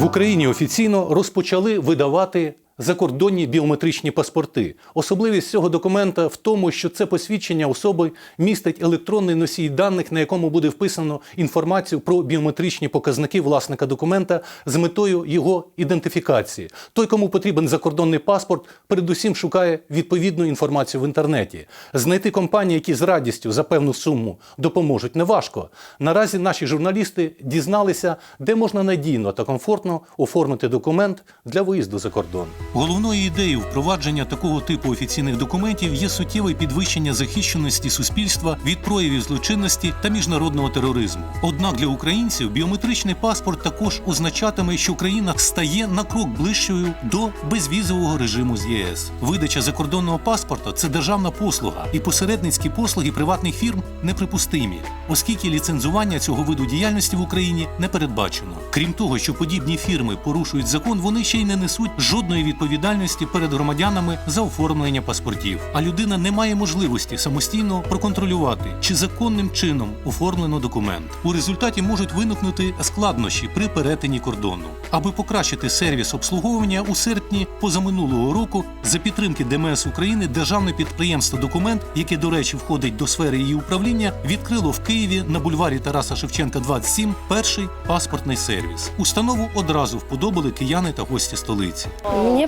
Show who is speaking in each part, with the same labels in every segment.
Speaker 1: В Україні офіційно розпочали видавати закордонні біометричні паспорти. Особливість цього документа в тому, що це посвідчення особи містить електронний носій даних, на якому буде вписано інформацію про біометричні показники власника документа з метою його ідентифікації. Той, кому потрібен закордонний паспорт, передусім шукає відповідну інформацію в інтернеті. Знайти компанії, які з радістю за певну суму допоможуть, неважко. Наразі наші журналісти дізналися, де можна надійно та комфортно оформити документ для виїзду за кордон. Головною ідеєю впровадження такого типу офіційних документів є суттєве підвищення захищеності суспільства від проявів злочинності та міжнародного тероризму. Однак для українців біометричний паспорт також означатиме, що країна стає на крок ближчою до безвізового режиму з ЄС. Видача закордонного паспорта це державна послуга, і посередницькі послуги приватних фірм неприпустимі, оскільки ліцензування цього виду діяльності в Україні не передбачено. Крім того, що подібні фірми порушують закон, вони ще й не несуть жодної відповідальності перед громадянами за оформлення паспортів. А людина не має можливості самостійно проконтролювати, чи законним чином оформлено документ. У результаті можуть виникнути складнощі при перетині кордону. Аби покращити сервіс обслуговування у серпні позаминулого року за підтримки ДМС України державне підприємство Документ, яке, до речі, входить до сфери її управління, відкрило в Києві на бульварі Тараса Шевченка 27 перший паспортний сервіс. Установу одразу вподобали кияни та гості столиці.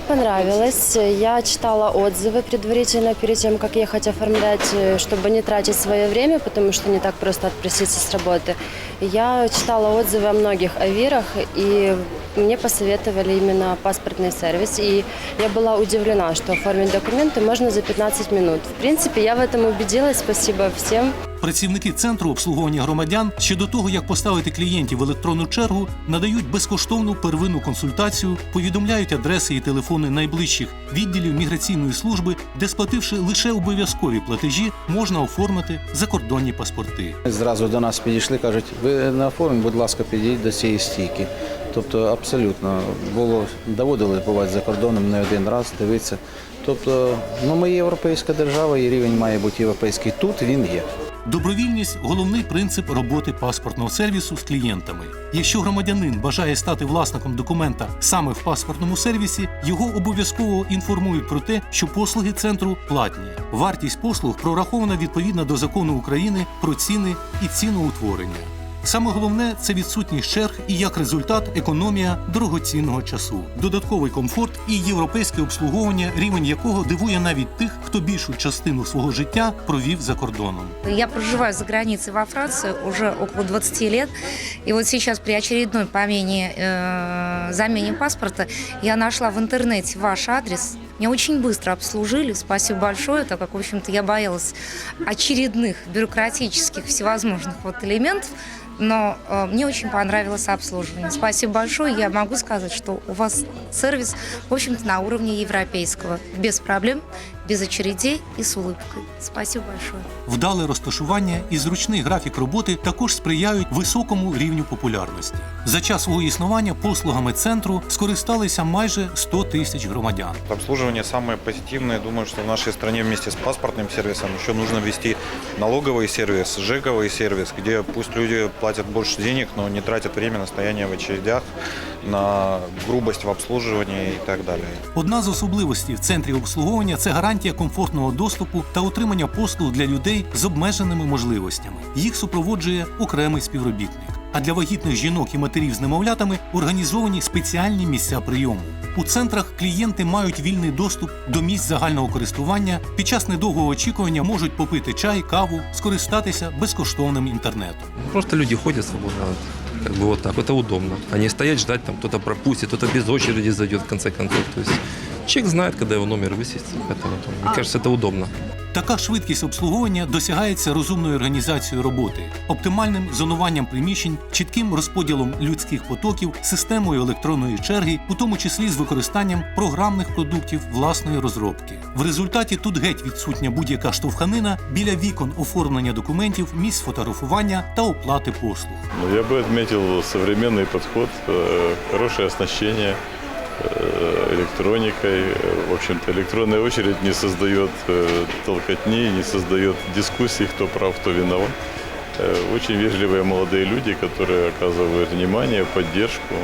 Speaker 2: Мне понравилось. Я читала отзывы предварительно перед тем, как ехать оформлять, э, чтобы не тратить свое время, потому что не так просто отпроситься с работы. Я читала отзывы о многих авирах, и мне посоветовали именно паспортный сервис. И я была удивлена, что оформить документы можно за 15 минут. В принципе, я в этом убедилась. Спасибо всем.
Speaker 1: Працівники центру обслуговування громадян щодо того, як поставити клієнтів в електронну чергу, надають безкоштовну первинну консультацію, повідомляють адреси і телефони найближчих відділів міграційної служби, де сплативши лише обов'язкові платежі, можна оформити закордонні паспорти.
Speaker 3: Зразу до нас підійшли, кажуть, ви на оформі, будь ласка, підійдіть до цієї стійки. Тобто абсолютно було доводили бувати за кордоном не один раз, дивитися. Тобто, ну ми європейська держава, і рівень має бути європейський. Тут він є.
Speaker 1: Добровільність головний принцип роботи паспортного сервісу з клієнтами. Якщо громадянин бажає стати власником документа саме в паспортному сервісі, його обов'язково інформують про те, що послуги центру платні. Вартість послуг прорахована відповідно до закону України про ціни і ціноутворення. Саме головне це відсутність черг і як результат економія дорогоцінного часу, додатковий комфорт і європейське обслуговування, рівень якого дивує навіть тих, хто більшу частину свого життя провів за кордоном.
Speaker 4: Я проживаю за границей во Франции уже около 20 лет. И вот сейчас при очередной помене, э, замене паспорта я нашла в интернете ваш адрес. Меня очень быстро обслужили. Спасибо большое, так как, в общем-то, я боялась очередных бюрократических всевозможных вот элементов. Но э, мне очень понравилось обслуживание. Спасибо большое. Я могу сказать, что у вас сервис, в общем-то, на уровне европейского. Без проблем, без очередей и с улыбкой. Спасибо большое.
Speaker 1: Вдале розташування і зручний графік роботи також сприяють високому рівню популярності. За час свого існування послугами центру скористалися майже 100 тисяч громадян.
Speaker 5: Обслуживание обслуживание самое позитивное. Думаю, что в нашей стране вместе с паспортным сервисом еще нужно ввести налоговый сервис, ЖЭКовый сервис, где пусть люди платят больше денег, но не тратят время на стояние в очередях, на грубость в обслуживании и так далее.
Speaker 1: Одна з особливостей в центрі обслуговування це гарантія комфортного доступу та отримання послуг для людей з обмеженими можливостями. Їх супроводжує окремий співробітник. А для вагітних жінок і матерів з немовлятами організовані спеціальні місця прийому. У центрах клієнти мають вільний доступ до місць загального користування. Під час недовгого очікування можуть попити чай, каву, скористатися безкоштовним інтернетом.
Speaker 6: Просто люди ходят свободно, как бы вот так, это удобно. Не стоять, ждать, там кто-то пропустит, кто-то без очереди зайдет в конце концов. То есть человек знает, когда его номер высить, поэтому там, мне кажется, это удобно.
Speaker 1: Така швидкість обслуговування досягається розумною організацією роботи, оптимальним зонуванням приміщень, чітким розподілом людських потоків, системою електронної черги, у тому числі з використанням програмних продуктів власної розробки. В результаті тут геть відсутня будь-яка штовханина біля вікон оформлення документів, місць фотографування та оплати послуг.
Speaker 7: Ну, Я бы отметил современный подход, э, хорошее оснащение э, электроникой. Э, В общем-то, электронная очередь не создает э, толкотни, не создает дискуссий, кто прав, кто виноват. Э, Очень вежливые молодые люди, которые оказывают внимание, поддержку,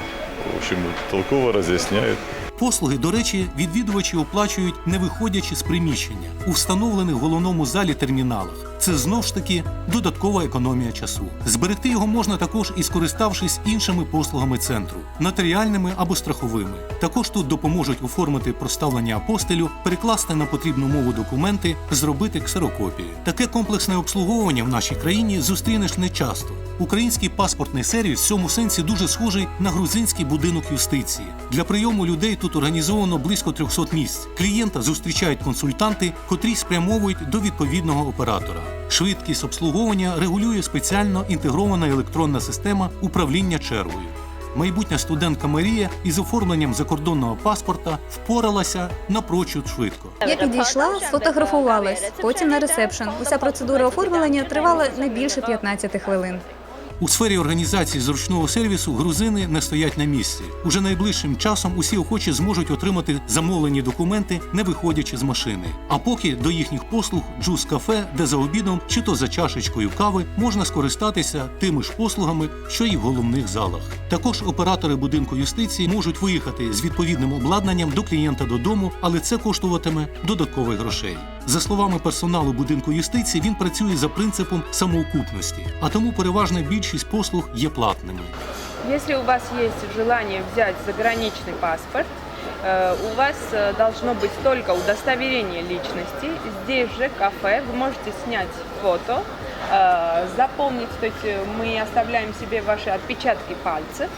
Speaker 7: в общем, толково разъясняют.
Speaker 1: Послуги, до речі, відвідувачі оплачують не виходячи з приміщення у встановлених в головному залі терміналах. Це знов ж таки додаткова економія часу. Зберегти його можна також і скориставшись іншими послугами центру, нотаріальними або страховими. Також тут допоможуть оформити проставлення апостилю, перекласти на потрібну мову документи, зробити ксерокопії. Таке комплексне обслуговування в нашій країні зустрінеш не часто. Український паспортний сервіс в цьому сенсі дуже схожий на грузинський будинок юстиції. Для прийому людей тут організовано близько 300 місць. Клієнта зустрічають консультанти, котрі спрямовують до відповідного оператора. Швидкість обслуговування регулює спеціально інтегрована електронна система управління чергою. Майбутня студентка Марія із оформленням закордонного паспорта впоралася напрочуд швидко.
Speaker 8: Я підійшла, сфотографувалась, потім на ресепшн. Уся процедура оформлення тривала не більше 15 хвилин.
Speaker 1: У сфері організації зручного сервісу грузини не стоять на місці. Уже найближчим часом усі охочі зможуть отримати замовлені документи, не виходячи з машини. А поки до їхніх послуг джус кафе, де за обідом чи то за чашечкою кави можна скористатися тими ж послугами, що й в головних залах. Також оператори будинку юстиції можуть виїхати з відповідним обладнанням до клієнта додому, але це коштуватиме додаткових грошей. За словами персоналу будинку юстиції, він працює за принципом самоокупності, а тому переважна більшість послуг є платними.
Speaker 9: Если у вас есть желание взять заграничный паспорт, э, у вас э, должно быть только удостоверение личности. Здесь же кафе вы можете снять фото, э, заполнить, то есть э, мы оставляем себе ваши отпечатки пальцев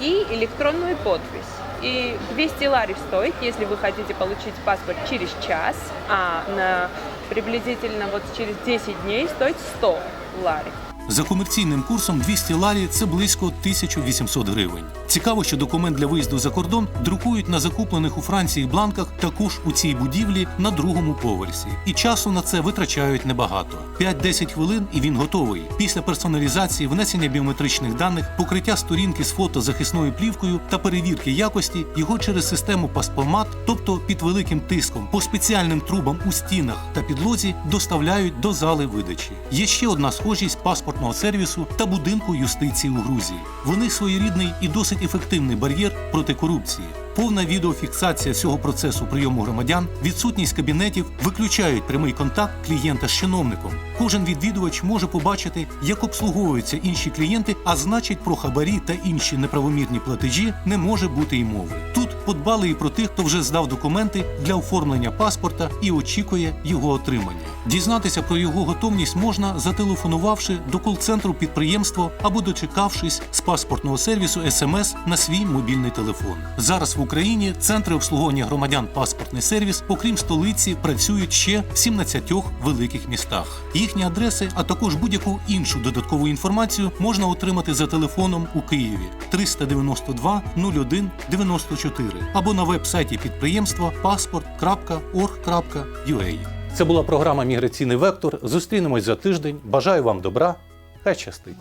Speaker 9: и электронную подпись. И 200 лари стоит, если вы хотите получить паспорт через час, а на приблизительно вот через 10 дней стоит 100 лари.
Speaker 1: За комерційним курсом 200 ларі це близько 1800 гривень. Цікаво, що документ для виїзду за кордон друкують на закуплених у Франції бланках також у цій будівлі на другому поверсі. І часу на це витрачають небагато. 5-10 хвилин і він готовий. Після персоналізації, внесення біометричних даних, покриття сторінки з фото захисною плівкою та перевірки якості його через систему паспомат, тобто під великим тиском по спеціальним трубам у стінах та підлозі, доставляють до зали видачі. Є ще одна схожість паспортного сервісу та будинку юстиції у Грузії. Вони своєрідний і досить ефективний бар'єр проти корупції. Повна відеофіксація всього процесу прийому громадян, відсутність кабінетів виключають прямий контакт клієнта з чиновником. Кожен відвідувач може побачити, як обслуговуються інші клієнти, а значить про хабарі та інші неправомірні платежі не може бути й мови. Тут подбали і про тих, хто вже здав документи для оформлення паспорта і очікує його отримання. Дізнатися про його готовність можна, зателефонувавши до кол-центру підприємства або дочекавшись з паспортного сервісу СМС на свій мобільний телефон. Зараз в Україні центри обслуговування громадян паспортний сервіс, окрім столиці, працюють ще в 17 великих містах. Їхні адреси, а також будь-яку іншу додаткову інформацію можна отримати за телефоном у Києві 392 01 94 або на веб-сайті підприємства passport.org.ua. Це була програма Міграційний вектор. Зустрінемось за тиждень. Бажаю вам добра. Хай щастить.